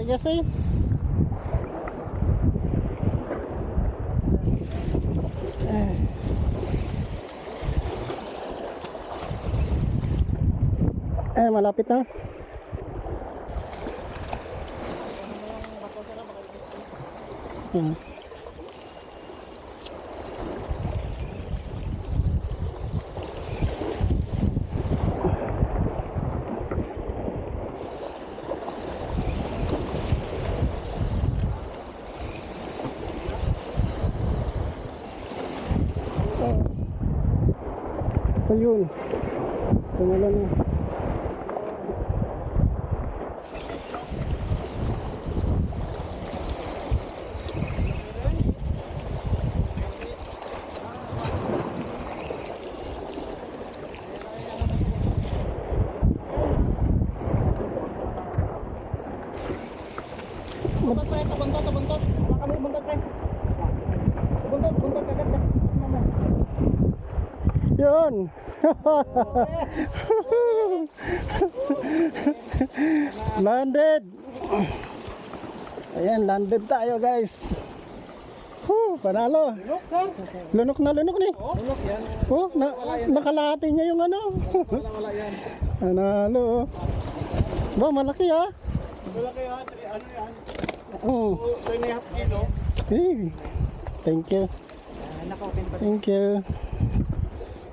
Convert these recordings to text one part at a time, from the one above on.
tigas eh. Eh, malapit na. Hmm. Ayun. Tumulan na. Buntot buntot, buntot. Buntot. Buntot, buntot agad na. Mama. Yun. landed. Ayan, landed tayo guys. Huh, panalo. Look, sir. Lunok na lunok ni. Oh, look yan. Oh, na, nakalahati niya yung ano. Wala, wala yan. Panalo. Ba, malaki ha. Wala kayo, ano yan? Mm. 2 and a half kilo. Hey. Thank you. Thank you.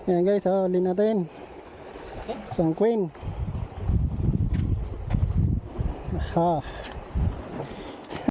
Ayan guys, oh, huli natin. Isang queen. Ha.